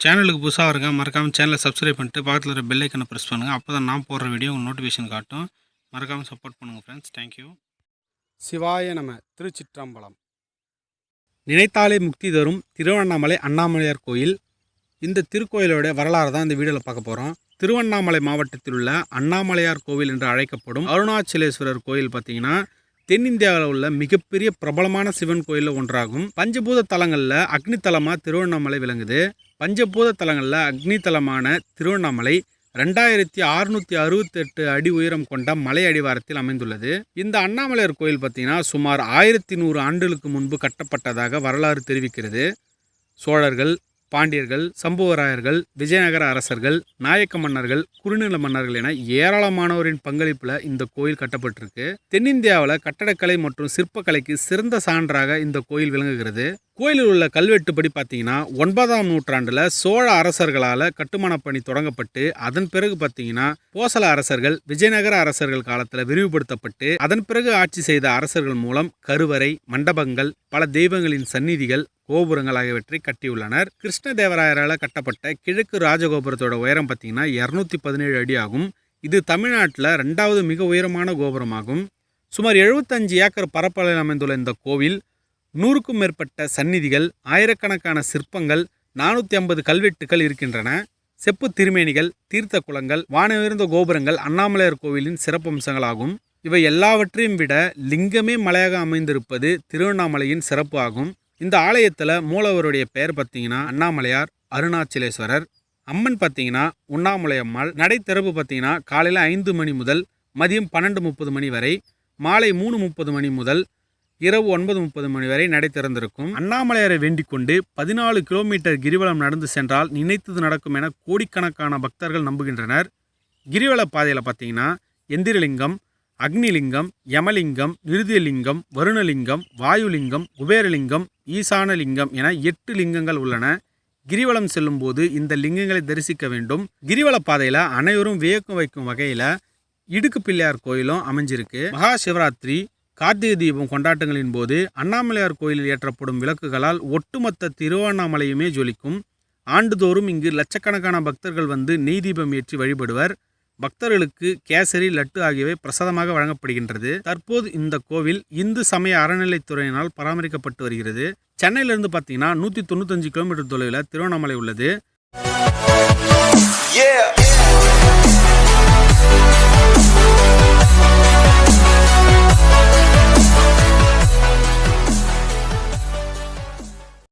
சேனலுக்கு புதுசாக இருக்க மறக்காமல் சேனலை சப்ஸ்கிரைப் பண்ணிட்டு பக்கத்தில் இருக்கிற பெல் ஐக்கனை ப்ரெஸ் பண்ணுங்கள் அப்போ தான் நான் போடுற வீடியோ உங்களுக்கு நோட்டிஃபிகேஷன் காட்டும். மறக்காமல் சப்போர்ட் பண்ணுங்கள் ஃப்ரெண்ட்ஸ் தேங்க்யூ சிவாய நம திருச்சிற்றம்பலம். நினைத்தாலே முக்தி தரும் திருவண்ணாமலை அண்ணாமலையார் கோயில். இந்த திருக்கோயிலோட வரலாறு தான் இந்த வீடியோவில் பார்க்க போகிறோம் திருவண்ணாமலை மாவட்டத்தில் உள்ள அண்ணாமலையார் கோவில் என்று அழைக்கப்படும் அருணாச்சலேஸ்வரர் கோயில் பார்த்தீங்கன்னா தென்னிந்தியாவில் உள்ள மிகப்பெரிய பிரபலமான சிவன் கோயிலில் ஒன்றாகும். பஞ்சபூத தலங்களில் அக்னி தலமாக திருவண்ணாமலை விளங்குது. பஞ்சபூத தலங்களில் அக்னி தலமான திருவண்ணாமலை ரெண்டாயிரத்தி அறுநூற்றி அறுபத்தெட்டு அடி உயரம் கொண்ட மலை அடிவாரத்தில் அமைந்துள்ளது. இந்த அண்ணாமலையார் கோயில் பார்த்தீங்கன்னா சுமார் ஆயிரத்தி நூறு ஆண்டுகளுக்கு முன்பு கட்டப்பட்டதாக வரலாறு தெரிவிக்கிறது. சோழர்கள் பாண்டியர்கள் சம்புவராயர்கள் விஜயநகர அரசர்கள் நாயக்க மன்னர்கள் குறுநில மன்னர்கள் என ஏராளமானோரின் பங்களிப்பில் இந்த கோயில் கட்டப்பட்டிருக்கு. தென்னிந்தியாவில் கட்டடக்கலை மற்றும் சிற்பக்கலைக்கு சிறந்த சான்றாக இந்த கோயில் விளங்குகிறது. கோயிலில் உள்ள கல்வெட்டுப்படி பார்த்தீங்கன்னா ஒன்பதாம் நூற்றாண்டில் சோழ அரசர்களால் கட்டுமானப் பணி தொடங்கப்பட்டு அதன் பிறகு பார்த்தீங்கன்னா போசல அரசர்கள் விஜயநகர அரசர்கள் காலத்தில் விரிவுபடுத்தப்பட்டு அதன் பிறகு ஆட்சி செய்த அரசர்கள் மூலம் கருவறை மண்டபங்கள் பல தெய்வங்களின் சந்நிதிகள் கோபுரங்கள் ஆகியவற்றை கட்டியுள்ளனர். கிருஷ்ணதேவராயரால் கட்டப்பட்ட கிழக்கு ராஜகோபுரத்தோட உயரம் பார்த்தீங்கன்னா இரநூத்தி பதினேழு அடி ஆகும். இது தமிழ்நாட்டில் ரெண்டாவது மிக உயரமான கோபுரமாகும். சுமார் எழுபத்தஞ்சு ஏக்கர் பரப்பளவில் அமைந்துள்ள இந்த கோவில் நூறுக்கும் மேற்பட்ட சந்நிதிகள் ஆயிரக்கணக்கான சிற்பங்கள் நானூற்றி ஐம்பது கல்வெட்டுகள் இருக்கின்றன. செப்பு திருமேனிகள் தீர்த்த குளங்கள் வானவிருந்த கோபுரங்கள் அண்ணாமலையார் கோவிலின் சிறப்பம்சங்களாகும் இவை எல்லாவற்றையும் விட லிங்கமே மலையாக அமைந்திருப்பது திருவண்ணாமலையின் சிறப்பு ஆகும். இந்த ஆலயத்தில் மூலவருடைய பெயர் பார்த்தீங்கன்னா அண்ணாமலையார் அருணாச்சலேஸ்வரர். அம்மன் பார்த்தீங்கன்னா உண்ணாமலை அம்மாள். நடை திறப்பு பார்த்தீங்கன்னா காலையில் ஐந்து மணி முதல் மதியம் பன்னெண்டு முப்பது மணி வரை மாலை மூணு முப்பது மணி முதல் இரவு ஒன்பது முப்பது மணி வரை நடை திறந்திருக்கும். அண்ணாமலையாரை வேண்டிக் கொண்டு பதினாலு கிலோமீட்டர் கிரிவலம் நடந்து சென்றால் நினைத்தது நடக்கும் என கோடிக்கணக்கான பக்தர்கள் நம்புகின்றனர். கிரிவல பாதையில் பார்த்தீங்கன்னா எந்திரலிங்கம் அக்னிலிங்கம் யமலிங்கம் நிருதியலிங்கம் வருணலிங்கம் வாயுலிங்கம் குபேரலிங்கம் ஈசானலிங்கம் என எட்டு லிங்கங்கள் உள்ளன. கிரிவலம் செல்லும்போது இந்த லிங்கங்களை தரிசிக்க வேண்டும். கிரிவல பாதையில் அனைவரும் வியக்கம் வைக்கும் வகையில் இடுக்கு பிள்ளையார் கோயிலும் அமைஞ்சிருக்கு. மகா சிவராத்திரி கார்த்திகை தீபம் கொண்டாட்டங்களின் போது அண்ணாமலையார் கோயிலில் ஏற்றப்படும் விளக்குகளால் ஒட்டுமொத்த திருவண்ணாமலையுமே ஜொலிக்கும். ஆண்டுதோறும் இங்கு லட்சக்கணக்கான பக்தர்கள் வந்து நெய் தீபம் ஏற்றி வழிபடுவர். பக்தர்களுக்கு கேசரி லட்டு ஆகியவை பிரசாதமாக வழங்கப்படுகின்றது. தற்போது இந்த கோவில் இந்து சமய அறநிலைத்துறையினால் பராமரிக்கப்பட்டு வருகிறது. சென்னையிலிருந்து பார்த்தீங்கன்னா நூற்றி தொண்ணூத்தஞ்சு கிலோமீட்டர் தொலைவில் திருவண்ணாமலை உள்ளது.